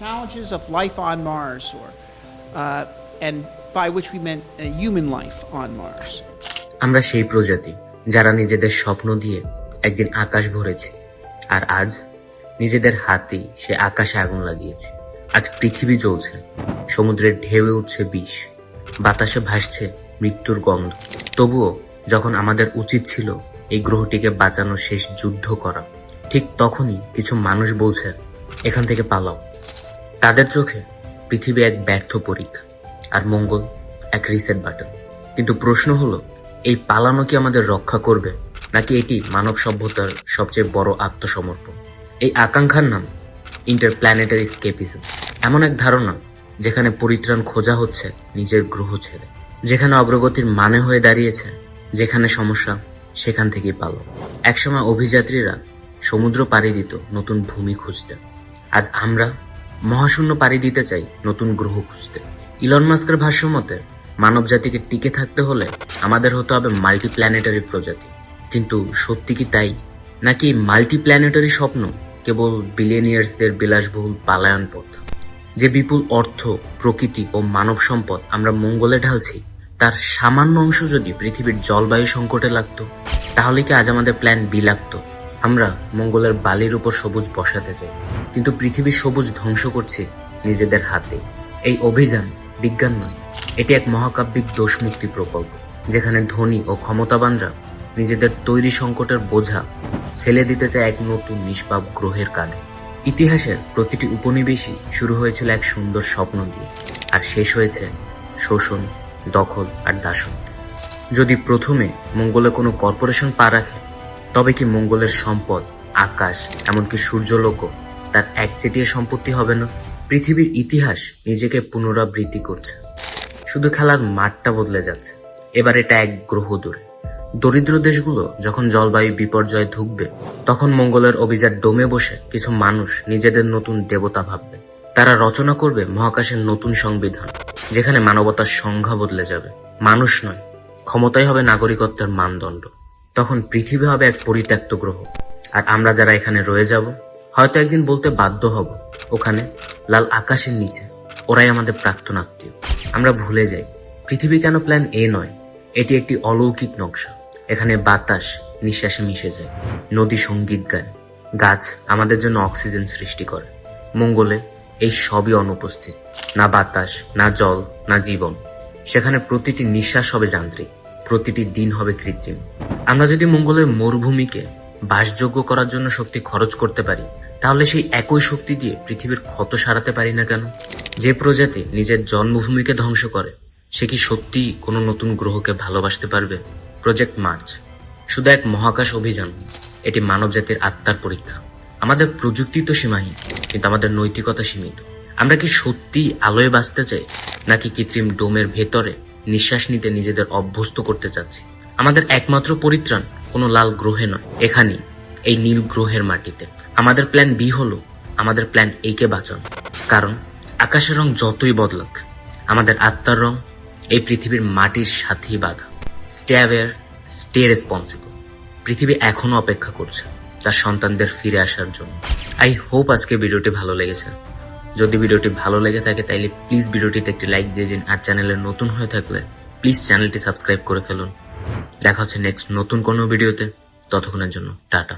challenges of life on Mars, or uh, and by which we meant uh, human life on Mars. আমরা সেই প্রজাতি যারা নিজেদের স্বপ্ন দিয়ে একদিন আকাশ ভরেছি আর আজ নিজেদের হাতে সে আকাশে আগুন লাগিয়েছে। আজ পৃথিবী জ্বলছে সমুদ্রের ঢেউয়ে উঠছে বিষ বাতাসে ভাসছে মৃত্যুর গন্ধ। তবুও যখন আমাদের উচিত ছিল এই গ্রহটিকে বাঁচানোর শেষ যুদ্ধ করা ঠিক তখনই কিছু মানুষ বলছে এখান থেকে পালাও। তাদের চোখে পৃথিবী এক ব্যর্থ পরীক্ষা আর মঙ্গল এক রিসেট বাটন কিন্তু প্রশ্ন হলো, এই পালানো কি আমাদের রক্ষা করবে, নাকি এটি মানব সভ্যতার সবচেয়ে বড় আত্মসমর্পণ? এই আকাঙ্ক্ষার নাম ইন্টারপ্ল্যানেটারি স্কেপিজম এমন এক ধারণা যেখানে পরিত্রাণ খোঁজা হচ্ছে নিজের গ্রহ ছেড়ে, যেখানে অগ্রগতির মানে হয়ে দাঁড়িয়েছে, যেখানে সমস্যা সেখান থেকেই পালো একসময় অভিযাত্রীরা সমুদ্র পাড়ি দিত নতুন ভূমি খুঁজতে। আজ আমরা মহাশূন্য পাড়ি দিতে চাই নতুন গ্রহ খুঁজতে। ইলন মাস্কের ভাষ্য মতে মানব জাতিকে টিকে থাকতে হলে আমাদের হতে হবে মাল্টি প্ল্যানেটারি প্রজাতি। কিন্তু সত্যি কি তাই? নাকি মাল্টি প্ল্যানেটারি স্বপ্ন কেবল বিলিয়নিয়ার্সদের বিলাসবহুল পালায়ন পথ? যে বিপুল অর্থ, প্রকৃতি ও মানব সম্পদ আমরা মঙ্গলে ঢালছি, তার সামান্য অংশ যদি পৃথিবীর জলবায়ু সংকটে লাগতো, তাহলে কি আজ আমাদের প্ল্যান বি লাগতো আমরা মঙ্গলের বালির উপর সবুজ বসাতে চাই। কিন্তু পৃথিবীর সবুজ ধ্বংস করছে নিজেদের হাতে। এই অভিযান বিজ্ঞান নয়, এটি এক মহাকাব্যিক দোষমুক্তি প্রকল্প, যেখানে ধনী ও ক্ষমতাবানরা নিজেদের তৈরি সংকটের বোঝা ফেলে দিতে চায় এক নতুন নিষ্পাপ গ্রহের কাঁধে। ইতিহাসের প্রতিটি উপনিবেশই শুরু হয়েছিল এক সুন্দর স্বপ্ন দিয়ে, আর শেষ হয়েছে শোষণ, দখল আর দাসত্বে। যদি প্রথমে মঙ্গলে কোনো কর্পোরেশন পা রাখে, তবে কি মঙ্গলের সম্পদ, আকাশ, এমনকি সূর্যলোকও তার একচেটিয়া সম্পত্তি হবে না। পৃথিবীর ইতিহাস নিজেকে পুনরাবৃত্তি করছে। শুধু খেলার মাঠটা বদলে যাচ্ছে। এবার এটা এক গ্রহ দূরে দরিদ্র দেশগুলো যখন জলবায়ু বিপর্যয়ে ধুকবে, তখন মঙ্গলের অভিযান ডোমে বসে কিছু মানুষ নিজেদের নতুন দেবতা ভাববে। তারা রচনা করবে মহাকাশের নতুন সংবিধান, যেখানে মানবতার সংজ্ঞা বদলে যাবে। মানুষ নয়, ক্ষমতাই হবে নাগরিকত্বের মানদণ্ড। তখন পৃথিবী হবে এক পরিত্যক্ত গ্রহ। আর আমরা যারা এখানে রয়ে যাব হয়তো একদিন বলতে বাধ্য হব ওখানে, লাল আকাশের নিচে। ওরাই আমাদের প্রাক্তন আত্মীয়। আমরা ভুলে যাই। পৃথিবী কেন প্ল্যান এ নয়? এটি একটি অলৌকিক নকশা। এখানে বাতাস নিঃশ্বাসে মিশে যায়। নদী সংগীত গায়। গাছ আমাদের জন্য অক্সিজেন সৃষ্টি করে। মঙ্গলে এই সবই অনুপস্থিত। না বাতাস, না জল, না জীবন। সেখানে প্রতিটি নিঃশ্বাস হবে যান্ত্রিক। প্রতিটি দিন হবে কৃত্রিম। আমরা যদি মঙ্গলের মরুভূমিকে বাসযোগ্য করার জন্য শক্তি খরচ করতে পারি, তাহলে সেই একই শক্তি দিয়ে পৃথিবীর ক্ষত সারাতে পারি না কেন? যে প্রজাতি নিজের জন্মভূমিকে ধ্বংস করে, সে কি সত্যিই কোনো নতুন গ্রহকে ভালোবাসতে পারবে? প্রজেক্ট মার্চ শুধু এক মহাকাশ অভিযান, এটি মানবজাতির আত্মার পরীক্ষা। আমাদের প্রযুক্তি তো সীমাহীন, কিন্তু আমাদের নৈতিকতা সীমিত। আমরা কি সত্যি আলোয় বাঁচতে চাই, নাকি কৃত্রিম ডোমের ভেতরে নিঃশ্বাস নিতে নিজেদের অভ্যস্ত করতে চাচ্ছি? আমাদের একমাত্র পরিত্রাণ কোনো লাল গ্রহে নয়, এখানেই, এই নীল গ্রহের মাটিতে। আমাদের প্ল্যান বি হলো, আমাদের প্ল্যান একে বাঁচানো। কারণ, আকাশের রং যতই বদলাক, আমাদের আত্মার রং এই পৃথিবীর মাটির সাথেই বাধা। স্টে অ্যাওয়ার স্টে রেসপন্সিবল পৃথিবী এখনও অপেক্ষা করছে, তার সন্তানদের ফিরে আসার জন্য। আই হোপ আজকে ভিডিওটি ভালো লেগেছে। যদি ভিডিওটি ভালো লেগে থাকে, তাইলে প্লিজ ভিডিওটিতে একটি লাইক দিয়ে দিন। আর চ্যানেলে নতুন হয়ে থাকলে প্লিজ চ্যানেলটি সাবস্ক্রাইব করে ফেলুন। দেখা হচ্ছে নেক্সট নতুন কোনো ভিডিওতে ততক্ষণের জন্য টাটা।